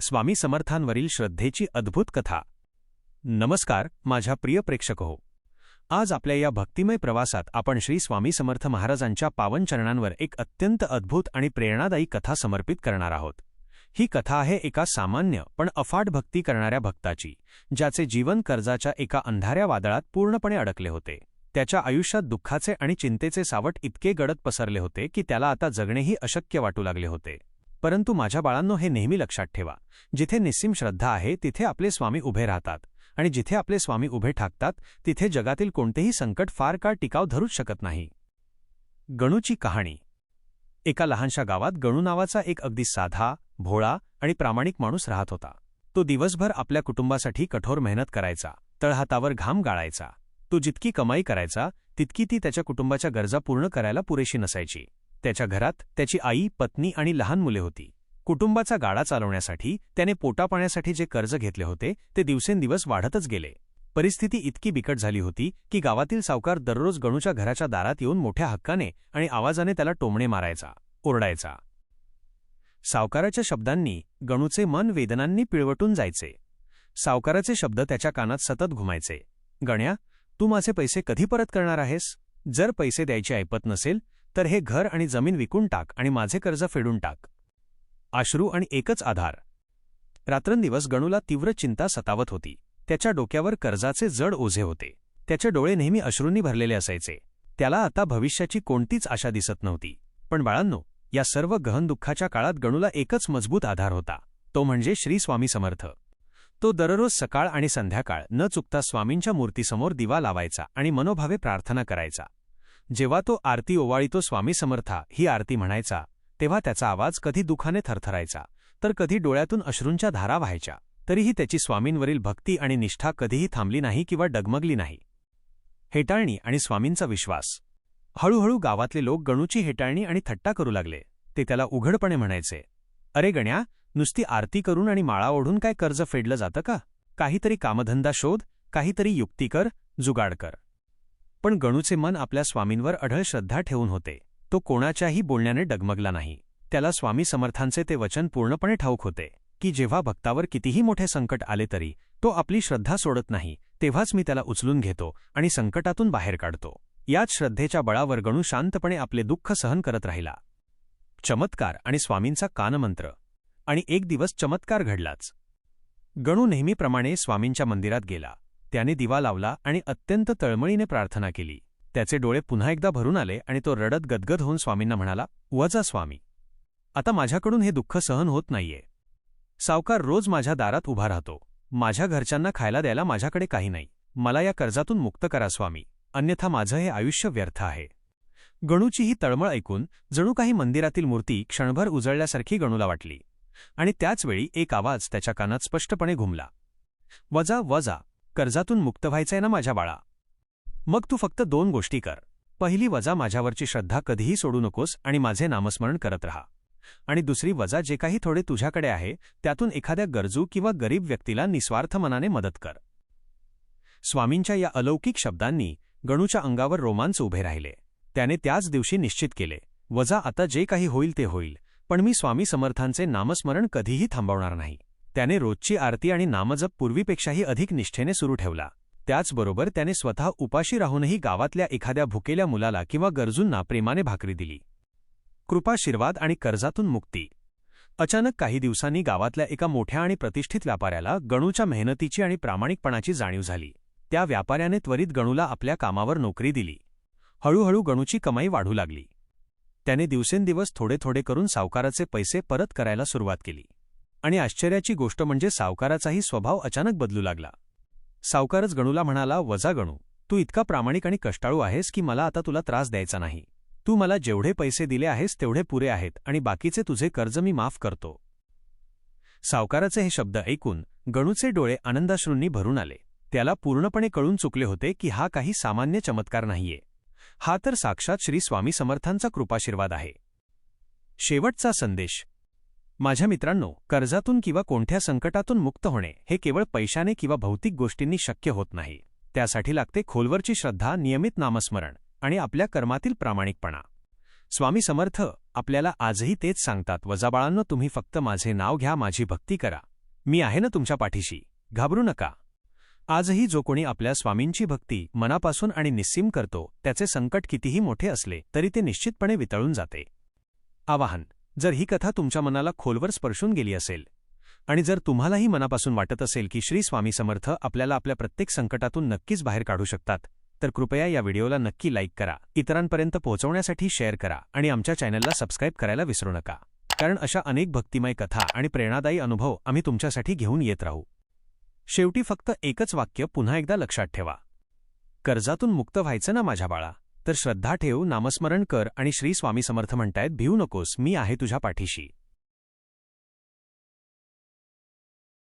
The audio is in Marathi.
स्वामी समर्थांवरील श्रद्धेची अद्भुत कथा. नमस्कार माझ्या प्रिय प्रेक्षक हो आज आपल्या या भक्तिमय प्रवासात आपण श्री स्वामी समर्थ महाराजांच्या पावन चरणांवर एक अत्यंत अद्भुत आणि प्रेरणादायी कथा समर्पित करणार आहोत. ही कथा आहे एका सामान्य पण अफाट भक्ती करणाऱ्या भक्ताची ज्याचे जीवन कर्जाच्या एका अंधाऱ्या वादळात पूर्णपणे अडकले होते. त्याच्या आयुष्यात दुःखाचे आणि चिंतेचे सावट इतके गडद पसरले होते की त्याला आता जगणेही अशक्य वाटू लागले होते. परंतु माझ्या बाळांनो हे नेहमी लक्षात ठेवा. जिथे निस्सीम श्रद्धा आहे तिथे आपले स्वामी उभे राहतात. आणि जिथे आपले स्वामी उभे ठाकतात तिथे जगातील कोणतेही संकट फार काळ टिकाव धरूच शकत नाही. गणूची कहाणी. एका लहानशा गावात गणू नावाचा एक अगदी साधा भोळा आणि प्रामाणिक माणूस राहत होता. तो दिवसभर आपल्या कुटुंबासाठी कठोर मेहनत करायचा तळहातावर घाम गाळायचा. तो जितकी कमाई करायचा तितकी ती त्याच्या कुटुंबाच्या गरजा पूर्ण करायला पुरेशी नसायची. त्याच्या घरात त्याची आई पत्नी आणि लहान मुले होती. कुटुंबाचा गाडा चालवण्यासाठी त्याने पोटापाण्यासाठी जे कर्ज घेतले होते ते दिवसेंदिवस वाढतच गेले. परिस्थिती इतकी बिकट झाली होती की गावातील सावकार दररोज गणूच्या घराच्या दारात येऊन मोठ्या हक्काने आणि आवाजाने त्याला टोमणे मारायचा ओरडायचा. सावकाराच्या शब्दांनी गणूचे मन वेदनांनी पिळवटून जायचे. सावकाराचे शब्द त्याच्या कानात सतत घुमायचे. गण्या तू माझे पैसे कधी परत करणार आहेस? जर पैसे द्यायचे ऐपत नसेल तर हे घर आणि जमीन विकून टाक आणि माझे कर्ज फेडून टाक. आश्रू आणि एकच आधार. रात्रंदिवस गणूला तीव्र चिंता सतावत होती. त्याच्या डोक्यावर कर्जाचे जड ओझे होते. त्याचे डोळे नेहमी अश्रूंनी भरलेले असायचे. त्याला आता भविष्याची कोणतीच आशा दिसत नव्हती. पण बाळांनो या सर्व गहन दुःखाच्या काळात गणूला एकच मजबूत आधार होता. तो म्हणजे श्री स्वामी समर्थ. तो दररोज सकाळ आणि संध्याकाळ न चुकता स्वामींच्या मूर्तीसमोर दिवा लावायचा आणि मनोभावे प्रार्थना करायचा. जेव्हा तो आरती ओवाळीतो स्वामी समर्था ही आरती म्हणायचा तेव्हा त्याचा आवाज कधी दुखाने थरथरायचा तर कधी डोळ्यातून अश्रूंच्या धारा व्हायच्या तरीही त्याची स्वामींवरील भक्ती आणि निष्ठा कधीही थांबली नाही किंवा डगमगली नाही. हेटाळणी आणि स्वामींचा विश्वास. हळूहळू गावातले लोक गणूची हेटाळणी आणि थट्टा करू लागले. ते त्याला उघडपणे म्हणायचे अरे गण्या नुसती आरती करून आणि माळा ओढून काय कर्ज फेडलं जातं का? काहीतरी कामधंदा शोध काहीतरी युक्ती कर जुगाड कर. पण गणूचे मन आपल्या स्वामींवर अढळ श्रद्धा ठेवून होते. तो कोणाच्याही बोलण्याने डगमगला नाही. त्याला स्वामी समर्थांचे ते वचन पूर्णपणे ठाऊक होते की जेव्हा भक्तावर कितीही मोठे संकट आले तरी तो आपली श्रद्धा सोडत नाही तेव्हाच मी त्याला उचलून घेतो आणि संकटातून बाहेर काढतो. याच श्रद्धेच्या बळावर गणू शांतपणे आपले दुःख सहन करत राहिला. चमत्कार आणि स्वामींचा कानमंत्र. आणि एक दिवस चमत्कार घडलाच. गणू नेहमीप्रमाणे स्वामींच्या मंदिरात गेला. त्याने दिवा लावला आणि अत्यंत तळमळीने प्रार्थना केली. त्याचे डोळे पुन्हा एकदा भरून आले आणि तो रडत गदगद होऊन स्वामींना म्हणाला वजा स्वामी आता माझ्याकडून हे दुःख सहन होत नाहीये. सावकार रोज माझ्या दारात उभा राहतो. माझ्या घरच्यांना खायला द्यायला माझ्याकडे काही नाही. मला या कर्जातून मुक्त करा स्वामी. अन्यथा माझं हे आयुष्य व्यर्थ आहे. गणूची ही तळमळ ऐकून जणू काही मंदिरातील मूर्ती क्षणभर उजळल्यासारखी गणूला वाटली. आणि त्याचवेळी एक आवाज त्याच्या कानात स्पष्टपणे घुमला. वजा वजा कर्जातून मुक्त व्हायचंय ना माझ्या बाळा. मग तू फक्त दोन गोष्टी कर. पहिली वजा माझ्यावरची श्रद्धा कधीही सोडू नकोस आणि माझे नामस्मरण करत राहा. आणि दुसरी वजा जे काही थोडे तुझ्याकडे आहे त्यातून एखाद्या गरजू किंवा गरीब व्यक्तीला निस्वार्थ मनाने मदत कर. स्वामींच्या या अलौकिक शब्दांनी गणूच्या अंगावर रोमांच उभे राहिले. त्याने त्याच दिवशी निश्चित केले वजा आता जे काही होईल ते होईल पण मी स्वामी समर्थांचे नामस्मरण कधीही थांबवणार नाही. त्याने रोजची आरती आणि नामजप पूर्वीपेक्षाही अधिक निष्ठेने सुरू ठेवला. त्याचबरोबर त्याने स्वतः उपाशी राहूनही गावातल्या एखाद्या भुकेल्या मुलाला किंवा गरजूंना प्रेमाने भाकरी दिली. कृपाशीर्वाद आणि कर्जातून मुक्ती. अचानक काही दिवसांनी गावातल्या एका मोठ्या आणि प्रतिष्ठित व्यापाऱ्याला गणूच्या मेहनतीची आणि प्रामाणिकपणाची जाणीव झाली. त्या व्यापाऱ्याने त्वरित गणूला आपल्या कामावर नोकरी दिली. हळूहळू गणूची कमाई वाढू लागली. त्याने दिवसेंदिवस थोडे थोडे करून सावकाराचे पैसे परत करायला सुरुवात केली. आणि आश्चर्याची गोष्ट म्हणजे सावकाराचाही स्वभाव अचानक बदलू लागला. सावकारच गणूला म्हणाला वजा गणू तू इतका प्रामाणिक आणि कष्टाळू आहेस की मला आता तुला त्रास द्यायचा नाही. तू मला जेवढे पैसे दिले आहेस तेवढे पुरे आहेत आणि बाकीचे तुझे कर्ज मी माफ करतो. सावकाराचे हे शब्द ऐकून गणूचे डोळे आनंदाश्रूंनी भरून आले. त्याला पूर्णपणे कळून चुकले होते की हा काही सामान्य चमत्कार नाहीये. हा तर साक्षात श्री स्वामी समर्थांचा कृपाशीर्वाद आहे. शेवटचा संदेश. माझ्या मित्रांनो कर्जातून किंवा कोणत्या संकटातून मुक्त होणे हे केवळ पैशाने किंवा भौतिक गोष्टींनी शक्य होत नाही. त्यासाठी लागते खोलवरची श्रद्धा नियमित नामस्मरण आणि आपल्या कर्मातील प्रामाणिकपणा. स्वामी समर्थ आपल्याला आजही तेच सांगतात वजाबाळांनो तुम्ही फक्त माझे नाव घ्या माझी भक्ती करा. मी आहे ना तुमच्या पाठीशी. घाबरू नका. आजही जो कोणी आपल्या स्वामींची भक्ती मनापासून आणि निस्सीम करतो त्याचे संकट कितीही मोठे असले तरी ते निश्चितपणे वितळून जाते. आवाहन. जर ही कथा तुमच्या मनाला खोलवर स्पर्शून गेली असेल आणि जर तुम्हालाही मनापासून वाटत असेल की श्री स्वामी समर्थ आपल्याला आपल्या प्रत्येक संकटातून नक्कीच बाहेर काढू शकतात तर कृपया या व्हिडिओला नक्की लाईक करा इतरांपर्यंत पोहोचवण्यासाठी शेअर करा आणि आमच्या चॅनलला सबस्क्राईब करायला विसरू नका. कारण अशा अनेक भक्तिमय कथा आणि प्रेरणादायी अनुभव आम्ही तुमच्यासाठी घेऊन येत राहू. शेवटी फक्त एकच वाक्य पुन्हा एकदा लक्षात ठेवा. कर्जातून मुक्त व्हायचं ना माझ्या बाळा? तर श्रद्धा ठेव नामस्मरण कर आणि श्री स्वामी समर्थ म्हणतायत भिवू नकोस मी आहे तुझ्या पाठीशी.